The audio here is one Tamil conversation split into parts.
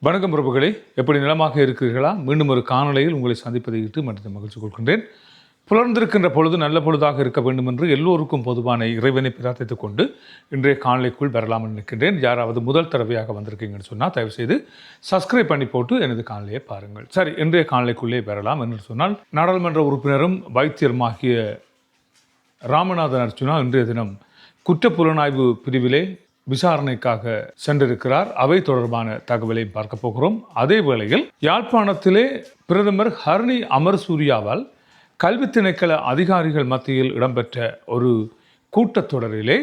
வணக்கம் பிரபுகளே. எப்படி நிலமாக இருக்கிறீர்களா? மீண்டும் ஒரு காணொலியில் உங்களை சந்திப்பதை இட்டு மற்ற மகிழ்ச்சி கொள்கின்றேன். புலர்ந்திருக்கின்ற பொழுது நல்ல பொழுதாக இருக்க வேண்டும் என்று எல்லோருக்கும் பொதுவான இறைவனை பிரார்த்தித்துக் கொண்டு இன்றைய காணொலிக்குள் வரலாம் நினைக்கின்றேன். யாராவது முதல் தடவையாக வந்திருக்கீங்கன்னு சொன்னால் தயவு செய்து சப்ஸ்கிரைப் பண்ணி போட்டு எனது காணொலியை பாருங்கள். சரி இன்றைய காணொலிக்குள்ளே வரலாம் என்று சொன்னால் நாடாளுமன்ற உறுப்பினரும் வைத்தியருமாகிய ராமநாதன் அர்ச்சுனா இன்றைய தினம் குற்றப்புலனாய்வு பிரிவிலே விசாரணைக்காக சென்றிருக்கிறார். அவை தொடர்பான தகவலை பார்க்க போகிறோம். அதே வேளையில் யாழ்ப்பாணத்திலே பிரதமர் ஹர்னி அமர்சூரியாவால் கல்வி திணைக்கள அதிகாரிகள் மத்தியில் இடம்பெற்ற ஒரு கூட்டத்தொடரிலே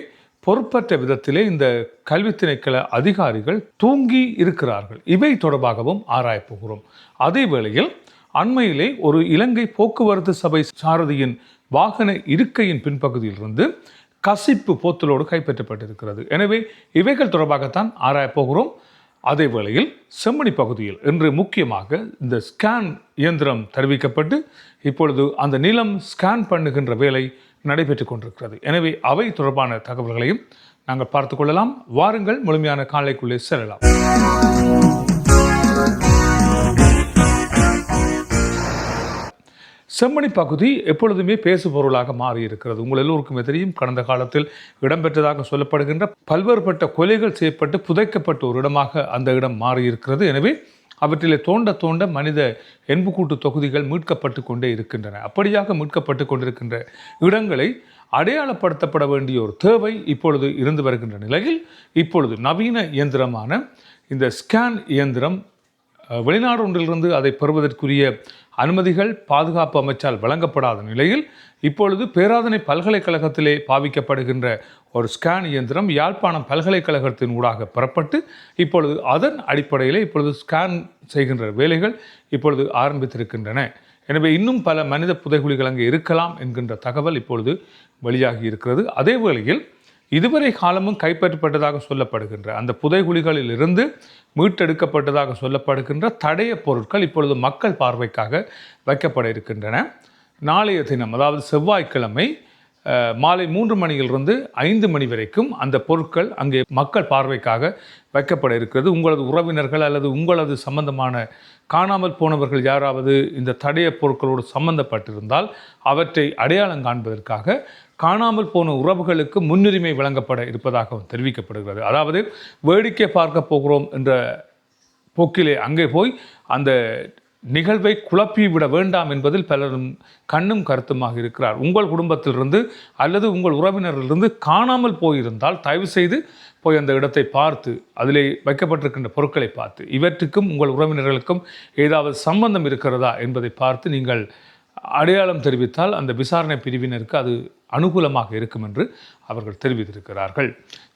பொறுப்பற்ற விதத்திலே இந்த கல்வி திணைக்கள அதிகாரிகள் தூங்கி இருக்கிறார்கள். இவை தொடர்பாகவும் ஆராயப் போகிறோம். அதே வேளையில் அண்மையிலே ஒரு இலங்கை போக்குவரத்து சபை சாரதியின் வாகன இருக்கையின் பின்பகுதியிலிருந்து கசிப்பு போத்தலோடு கைப்பற்றப்பட்டிருக்கிறது. எனவே இவைகள் தொடர்பாகத்தான் ஆராயப் போகிறோம். அதே வேளையில் செம்மணி பகுதியில் இன்று முக்கியமாக இந்த ஸ்கேன் இயந்திரம் தெரிவிக்கப்பட்டு இப்பொழுது அந்த நிலம் ஸ்கேன் பண்ணுகின்ற வேலை நடைபெற்றுக் கொண்டிருக்கிறது. எனவே அவை தொடர்பான தகவல்களையும் நாங்கள் பார்த்துக்கொள்ளலாம் வாருங்கள் முழுமையான காலைக்குள்ளே செல்லலாம். செம்மணி பகுதி எப்பொழுதுமே பேசு பொருளாக மாறி இருக்கிறது உங்கள் எல்லோருக்குமே தெரியும் கடந்த காலத்தில் இடம்பெற்றதாக சொல்லப்படுகின்ற பல்வேறுபட்ட கொலைகள் செய்யப்பட்டு புதைக்கப்பட்ட ஒரு இடமாக அந்த இடம் மாறி இருக்கிறது எனவே அவற்றிலே தோண்ட தோண்ட மனித எண்புக்கூட்டு தொகுதிகள் மீட்கப்பட்டு கொண்டே இருக்கின்றன. அப்படியாக மீட்கப்பட்டு கொண்டிருக்கின்ற இடங்களை அடையாளப்படுத்தப்பட வேண்டிய ஒரு தேவை இப்பொழுது இருந்து வருகின்ற நிலையில் இப்பொழுது நவீன இயந்திரமான இந்த ஸ்கேன் இயந்திரம் வெளிநாடு ஒன்றிலிருந்து அதை பெறுவதற்குரிய அனுமதிகள் பாதுகாப்பு அமைச்சால் வழங்கப்படாத நிலையில் இப்பொழுது பேராதனை பல்கலைக்கழகத்திலே பாவிக்கப்படுகின்ற ஒரு ஸ்கேன் இயந்திரம் யாழ்ப்பாணம் பல்கலைக்கழகத்தின் ஊடாக பெறப்பட்டு இப்பொழுது அதன் அடிப்படையிலே இப்பொழுது ஸ்கேன் செய்கின்ற வேலைகள் இப்பொழுது ஆரம்பித்திருக்கின்றன. எனவே இன்னும் பல மனித புதைகுழிகள் அங்கே இருக்கலாம் என்கின்ற தகவல் இப்பொழுது வெளியாகி இருக்கிறது. அதே வேளையில் இதுவரை காலமும் கைப்பற்றப்பட்டதாக சொல்லப்படுகின்ற அந்த புதைகுழிகளில் இருந்து மீட்டெடுக்கப்பட்டதாக சொல்லப்படுகின்ற தடைய பொருட்கள் இப்பொழுது மக்கள் பார்வைக்காக வைக்கப்பட இருக்கின்றன. நாளைய தினம் அதாவது செவ்வாய்க்கிழமை மாலை மூன்று மணியிலிருந்து ஐந்து மணி வரைக்கும் அந்த பொருட்கள் அங்கே மக்கள் பார்வைக்காக வைக்கப்பட இருக்கிறது. உங்களது உறவினர்கள் அல்லது உங்களது சம்பந்தமான காணாமல் போனவர்கள் யாராவது இந்த தடைய பொருட்களோடு சம்பந்தப்பட்டிருந்தால் அவற்றை அடையாளம் காண்பதற்காக காணாமல் போன உறவுகளுக்கு முன்னுரிமை வழங்கப்பட இருப்பதாகவும் தெரிவிக்கப்படுகிறது. அதாவது வேடிக்கை பார்க்க போகிறோம் என்ற போக்கிலே அங்கே போய் அந்த நிகழ்வை குழப்பிவிட வேண்டாம் என்பதில் பலரும் கண்ணும் கருத்துமாக இருக்கிறார். உங்கள் குடும்பத்திலிருந்து அல்லது உங்கள் உறவினரிலிருந்து காணாமல் போயிருந்தால் தயவு செய்து போய் அந்த இடத்தை பார்த்து அதிலே வைக்கப்பட்டிருக்கின்ற பொருட்களை பார்த்து இவற்றுக்கும் உங்கள் உறவினர்களுக்கும் ஏதாவது சம்பந்தம் இருக்கிறதா என்பதை பார்த்து நீங்கள் அடையாளம் தெரிவித்தால் அந்த விசாரணை பிரிவினருக்கு அது அனுகூலமாக இருக்கும் என்று அவர்கள் தெரிவித்திருக்கிறார்கள்.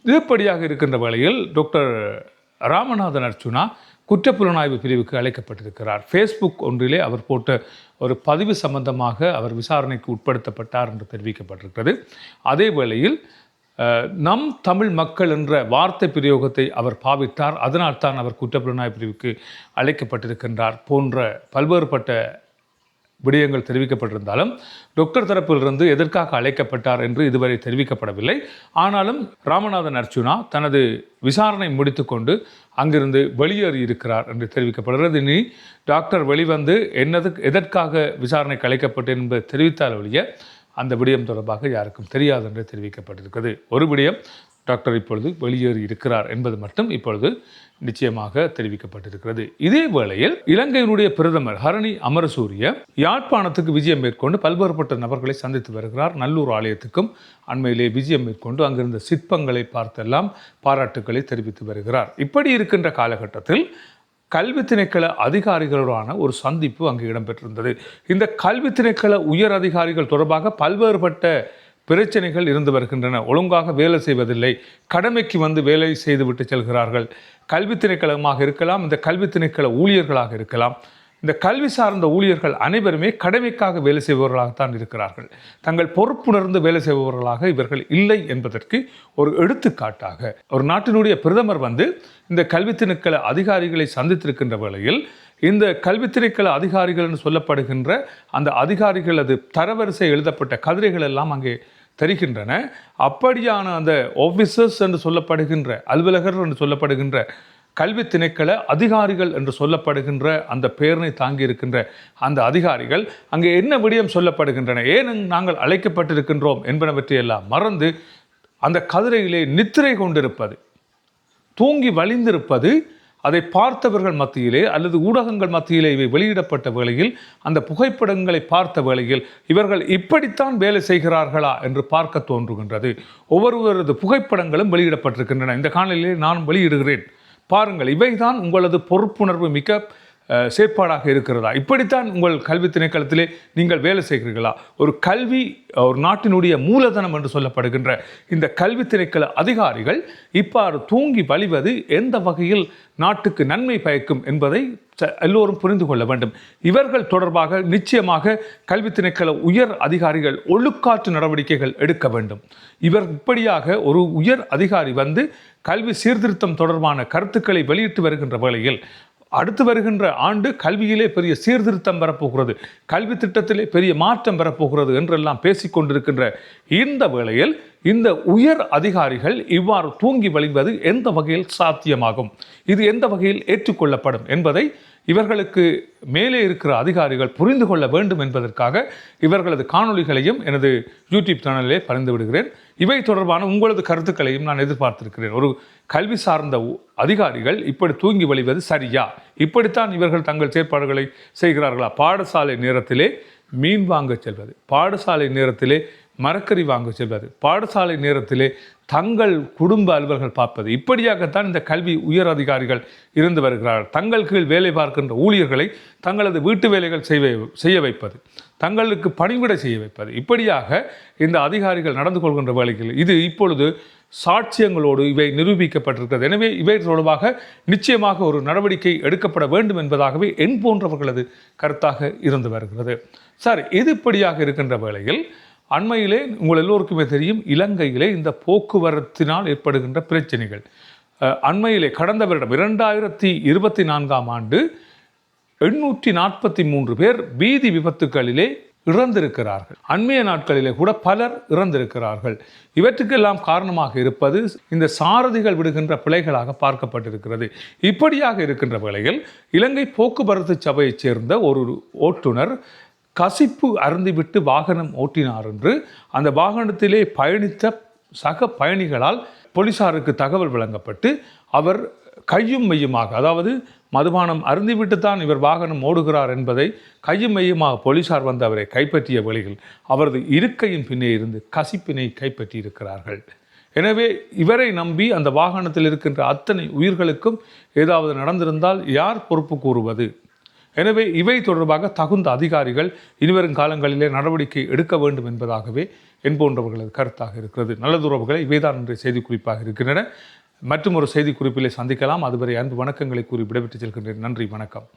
இதுபடியாக இருக்கின்ற வேளையில் டாக்டர் ராமநாதன் அர்ச்சுனா குற்றப்புலனாய்வு பிரிவுக்கு அழைக்கப்பட்டிருக்கிறார். ஃபேஸ்புக் ஒன்றிலே அவர் போட்ட ஒரு பதிவு சம்பந்தமாக அவர் விசாரணைக்கு உட்படுத்தப்பட்டார் என்று தெரிவிக்கப்பட்டிருக்கிறது. அதே வேளையில் நம் தமிழ் மக்கள் என்ற வார்த்தை பிரயோகத்தை அவர் பாவித்தார். அதனால் தான் அவர் குற்றப்புலனாய்வு பிரிவுக்கு அழைக்கப்பட்டிருக்கின்றார் போன்ற பல்வேறுபட்ட விடயங்கள் தெரிவிக்கப்பட்டிருந்தாலும் டாக்டர் தரப்பிலிருந்து எதற்காக அழைக்கப்பட்டார் என்று இதுவரை தெரிவிக்கப்படவில்லை. ஆனாலும் ராமநாதன் அர்ஜுனா தனது விசாரணை முடித்துக்கொண்டு அங்கிருந்து வெளியேறி இருக்கிறார் என்று தெரிவிக்கப்படுகிறது. இனி டாக்டர் வெளிவந்து என்னது எதற்காக விசாரணைக்கு அழைக்கப்பட்டேன் என்பதை தெரிவித்தால் ஒழிய அந்த விடயம் தொடர்பாக யாருக்கும் தெரியாது என்று தெரிவிக்கப்பட்டிருக்கிறது. ஒரு விடயம் டாக்டர் இப்பொழுது வெளியேறி இருக்கிறார் என்பது மட்டும் இப்பொழுது நிச்சயமாக தெரிவிக்கப்பட்டிருக்கிறது. இதே வேளையில் இலங்கையினுடைய பிரதமர் ஹரணி அமரசூரிய யாழ்ப்பாணத்துக்கு விஜயம் மேற்கொண்டு பல்வேறுபட்ட நபர்களை சந்தித்து வருகிறார். நல்லூர் ஆலயத்துக்கும் அண்மையிலே விஜயம் மேற்கொண்டு அங்கிருந்த சிற்பங்களை பார்த்தெல்லாம் பாராட்டுக்களை தெரிவித்து வருகிறார். இப்படி இருக்கின்ற காலகட்டத்தில் கல்வி திணைக்கள அதிகாரிகளுடான ஒரு சந்திப்பு அங்கு இடம்பெற்றிருந்தது. இந்த கல்வி திணைக்கள உயர் அதிகாரிகள் தொடர்பாக பல்வேறுபட்ட பிரச்சனைகள் இருந்து வருகின்றன. ஒழுங்காக வேலை செய்வதில்லை. கடமைக்கு வந்து வேலை செய்துவிட்டு செல்கிறார்கள். கல்வி திணைக்களமாக இருக்கலாம் இந்த கல்வி திணைக்கள ஊழியர்களாக இருக்கலாம். இந்த கல்வி சார்ந்த ஊழியர்கள் அனைவருமே கடமைக்காக வேலை செய்பவர்களாகத்தான் இருக்கிறார்கள். தங்கள் பொறுப்புணர்ந்து வேலை செய்பவர்களாக இவர்கள் இல்லை என்பதற்கு ஒரு எடுத்துக்காட்டாக ஒரு நாட்டினுடைய பிரதமர் வந்து இந்த கல்வி திணைக்கள அதிகாரிகளை சந்தித்திருக்கின்ற வேளையில் இந்த கல்வி திணைக்கள அதிகாரிகள் என்று சொல்லப்படுகின்ற அந்த அதிகாரிகளது தரவரிசை எழுதப்பட்ட கதிரைகள் எல்லாம் அங்கே தெரிகின்றன. அப்படியான அந்த ஆஃபீஸர்ஸ் என்று சொல்லப்படுகின்ற அலுவலகர் என்று சொல்லப்படுகின்ற கல்வி திணைக்கள அதிகாரிகள் என்று சொல்லப்படுகின்ற அந்த பேரனை தாங்கி இருக்கின்ற அந்த அதிகாரிகள் அங்கே என்ன விடயம் சொல்லப்படுகின்றன ஏன் நாங்கள் அழைக்கப்பட்டிருக்கின்றோம் என்பனவற்றையெல்லாம் மறந்து அந்த கதிரையிலே நித்திரை கொண்டிருப்பது தூங்கி வழிந்திருப்பது அதை பார்த்தவர்கள் மத்தியிலே அல்லது ஊடகங்கள் மத்தியிலே இவை வெளியிடப்பட்ட வேளையில் அந்த புகைப்படங்களை பார்த்த வேளையில் இவர்கள் இப்படித்தான் வேலை செய்கிறார்களா என்று பார்க்க தோன்றுகின்றது. ஒவ்வொருவரது புகைப்படங்களும் வெளியிடப்பட்டிருக்கின்றன. இந்த காணொலியிலே நான் வெளியிடுகிறேன். பாருங்கள் இவைதான் உங்களது பொறுப்புணர்வு மிக்க செயற்பாடாக இருக்கிறதா? இப்படித்தான் உங்கள் கல்வி திணைக்களத்திலே நீங்கள் வேலை செய்கிறீர்களா? ஒரு கல்வி ஒரு நாட்டினுடைய மூலதனம் என்று சொல்லப்படுகின்ற இந்த கல்வி திணைக்கள அதிகாரிகள் இப்பாறு தூங்கி வழிவது எந்த வகையில் நாட்டுக்கு நன்மை பயக்கும் என்பதை ச- எல்லோரும் புரிந்து கொள்ள வேண்டும். இவர்கள் தொடர்பாக நிச்சயமாக கல்வி திணைக்கள உயர் அதிகாரிகள் ஒழுக்காற்று நடவடிக்கைகள் எடுக்க வேண்டும். இவர் இப்படியாக ஒரு உயர் அதிகாரி வந்து கல்வி சீர்திருத்தம் தொடர்பான கருத்துக்களை வெளியிட்டு வருகின்ற வேளையில் அடுத்து வருகின்ற ஆண்டு கல்வியிலே பெரிய சீர்திருத்தம் வரப்போகிறது. கல்வி திட்டத்திலே பெரிய மாற்றம் வரப்போகிறது என்றெல்லாம் பேசிக்கொண்டிருக்கின்ற இந்த வேளையில் இந்த உயர் அதிகாரிகள் இவ்வாறு தூங்கி வழிவது எந்த வகையில் சாத்தியமாகும்? இது எந்த வகையில் ஏற்றுக்கொள்ளப்படும் என்பதை இவர்களுக்கு மேலே இருக்கிற அதிகாரிகள் புரிந்து கொள்ள வேண்டும் என்பதற்காக இவர்களது காணொளிகளையும் எனது யூடியூப் சேனலிலே பரிந்து விடுகிறேன். இவை தொடர்பான உங்களது கருத்துக்களையும் நான் எதிர்பார்த்திருக்கிறேன். ஒரு கல்வி சார்ந்த உ- அதிகாரிகள் இப்படி தூங்கி வழிவது சரியா? இப்படித்தான் இவர்கள் தங்கள் செயற்பாடுகளை செய்கிறார்களா? பாடசாலை நேரத்திலே மீன் வாங்க செல்வது பாடசாலை நேரத்திலே மரக்கறி வாங்க செல்வது பாடசாலை நேரத்திலே தங்கள் குடும்ப அலுவலர்கள் பார்ப்பது. இப்படியாகத்தான் இந்த கல்வி உயர் அதிகாரிகள் இருந்து வருகிறார்கள் தங்கள் கீழ் வேலை பார்க்கின்ற ஊழியர்களை தங்களது வீட்டு வேலைகள் செய்ய செய்ய வைப்பது. தங்களுக்கு பணிவிடை செய்ய வைப்பது. இப்படியாக இந்த அதிகாரிகள் நடந்து கொள்கின்ற வேலைகள். இது இப்பொழுது சாட்சியங்களோடு இவை நிரூபிக்கப்பட்டிருக்கிறது. எனவே இவை தொடர்பாக நிச்சயமாக ஒரு நடவடிக்கை எடுக்கப்பட வேண்டும் என்பதாகவே என் போன்றவர்களது கருத்தாக இருந்து வருகிறது. சார் இது இப்படியாக இருக்கின்ற வேளையில் அண்மையிலே உங்கள் எல்லோருக்குமே தெரியும் இலங்கையிலே இந்த போக்குவரத்தினால் ஏற்படுகின்ற பிரச்சனைகள். அண்மையிலே கடந்த வருடம் இரண்டாயிரத்தி இருபத்தி நான்காம் ஆண்டு எண்ணூற்றி நாற்பத்தி மூன்று பேர் வீதி விபத்துகளிலே இறந்திருக்கிறார்கள். அண்மைய நாட்களிலே கூட பலர் இறந்திருக்கிறார்கள். இவற்றுக்கெல்லாம் காரணமாக இருப்பது இந்த சாரதிகள் விடுகின்ற பிழைகளாக பார்க்கப்பட்டிருக்கிறது. இப்படியாக இருக்கின்ற வேளையில் இலங்கை போக்குவரத்து சபையைச் சேர்ந்த ஒரு ஓட்டுநர் கசிப்பு அருந்திவிட்டு வாகனம் ஓட்டினார் என்று அந்த வாகனத்திலே பயணித்த சக பயணிகளால் போலீசாருக்கு தகவல் வழங்கப்பட்டு அவர் கையும் மையுமாக அதாவது மதுபானம் அருந்திவிட்டு தான் இவர் வாகனம் ஓடுகிறார் என்பதை கையும் மையுமாக போலீசார் வந்து அவரை கைப்பற்றிய வழியில் அவரது இருக்கையின் பின்னே இருந்து கசிப்பினை கைப்பற்றியிருக்கிறார்கள். எனவே இவரை நம்பி அந்த வாகனத்தில் இருக்கின்ற அத்தனை உயிர்களுக்கும் ஏதாவது நடந்திருந்தால் யார் பொறுப்பு கூறுவது? எனவே இவை தொடர்பாக தகுந்த அதிகாரிகள் இனிவரும் காலங்களிலே நடவடிக்கை எடுக்க வேண்டும் என்பதாகவே என் போன்றவர்களது கருத்தாக இருக்கிறது. நல்லதுறவுகளை இவைதான் இன்றைய செய்தி குறிப்பாக இருக்கின்றன. மற்றும் ஒரு செய்தி குறிப்பிலே சந்திக்கலாம். அதுவரை அன்பு வணக்கங்களை கூறி விடைபெற்று செல்கின்றேன். நன்றி வணக்கம்.